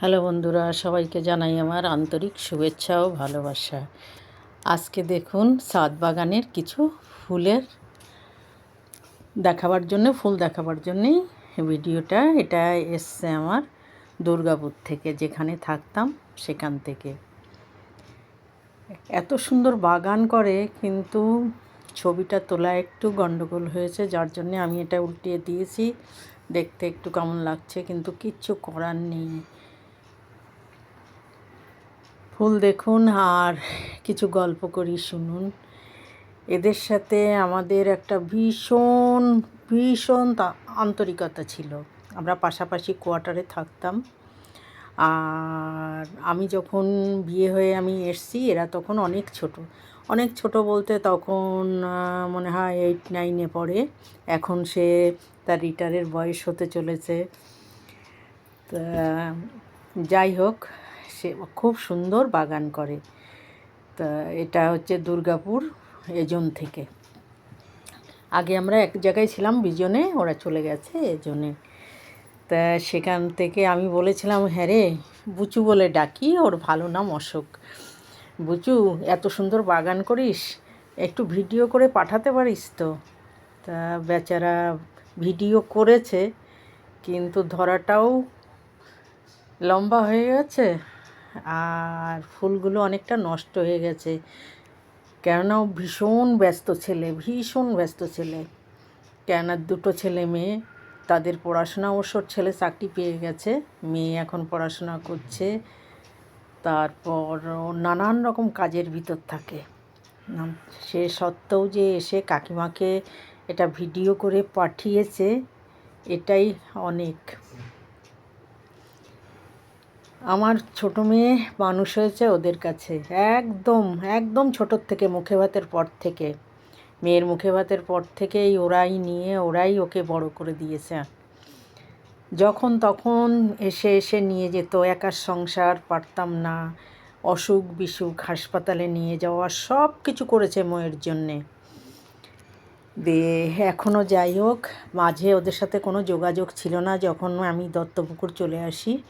Hello বন্ধুরা, সবাইকে জানাই আমার আন্তরিক শুভেচ্ছা ও ভালোবাসা। আজকে দেখুন সাত বাগানের কিছু ফুলের দেখাবার জন্য, ফুল দেখাবার জন্যেই ভিডিওটা। এটা এসছে আমার দুর্গাপুর থেকে, যেখানে থাকতাম সেখান থেকে। এত সুন্দর বাগান করে, কিন্তু ছবিটা তোলা একটু গন্ডগোল হয়েছে, যার জন্যে আমি এটা উল্টিয়ে দিয়েছি। দেখতে একটু কেমন লাগছে, কিন্তু কিচ্ছু করার নেই। ফুল দেখুন আর কিছু গল্প করি, শুনুন। এদের সাথে আমাদের একটা ভীষণ ভীষণ আন্তরিকতা ছিল। আমরা পাশাপাশি কোয়ার্টারে থাকতাম। আর আমি যখন বিয়ে হয়ে আমি এসছি, এরা তখন অনেক ছোট। অনেক ছোট বলতে তখন মনে হয় এইট নাইনে পড়ে। এখন সে তার রিটায়ারের বয়স হতে চলেছে। তা, যাই হোক সে খুব সুন্দর বাগান করে। তা এটা হচ্ছে দুর্গাপুর এজন থেকে। আগে আমরা এক জায়গায় ছিলাম বিজনে, ওরা চলে গেছে এজনে। তা সেখান থেকে আমি বলেছিলাম হ্যাঁ রে, বুচু বলে ডাকি, ওর ভালো নাম অশোক। বুচু, এত সুন্দর বাগান করিস, একটু ভিডিও করে পাঠাতে পারিস তো? তা বেচারা ভিডিও করেছে, কিন্তু ধরাটাও লম্বা হয়ে গেছে। আর ফুলগুলো অনেকটা নষ্ট হয়ে গেছে। কেননা ভীষণ ব্যস্ত ছেলে, ভীষণ ব্যস্ত ছেলে। কেননা দুটো ছেলে মেয়ে, তাদের পড়াশোনা অবসর ছেলে চাকরি পেয়ে গেছে, মেয়ে এখন পড়াশোনা করছে। তারপর নানান রকম কাজের ভিতর থাকে। সে সত্ত্বেও যে এসে কাকিমাকে এটা ভিডিও করে পাঠিয়েছে, এটাই অনেক। আমার ছোটো মেয়ে মানুষ হয়েছে ওদের কাছে। একদম একদম ছোটোর থেকে, মুখে ভাতের পর থেকে। মেয়ের মুখে ভাতের পর থেকেই ওরাই নিয়ে, ওরাই ওকে বড় করে দিয়েছে। যখন তখন এসে এসে নিয়ে যেত একার সংসার পারতাম না। অসুখ বিসুখ, হাসপাতালে নিয়ে যাওয়া, সব কিছু করেছে মেয়ের জন্যে। দিয়ে এখনও যাই হোক, মাঝে ওদের সাথে কোনো যোগাযোগ ছিল না, যখন আমি দত্তপুকুর চলে আসি।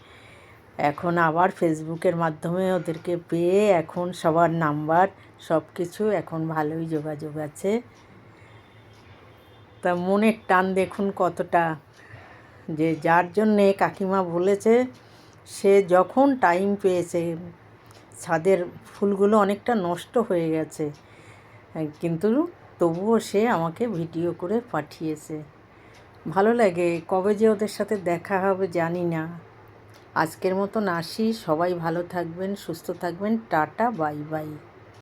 এখন আবার ফেসবুকের মাধ্যমে ওদেরকে পেয়ে এখন সবার নাম্বার, সব কিছু এখন ভালোই যোগাযোগ আছে। তা মনের টান দেখুন কতটা, যে যার জন্যে কাকিমা বলেছে, সে যখন টাইম পেয়েছে, ছাদের ফুলগুলো অনেকটা নষ্ট হয়ে গেছে, কিন্তু তবুও সে আমাকে ভিডিও করে পাঠিয়েছে। ভালো লাগে, কবে যে ওদের সাথে দেখা হবে জানি না। আজকের মতন আসি। সবাই ভালো থাকবেন সুস্থ থাকবেন। Tata bye bye.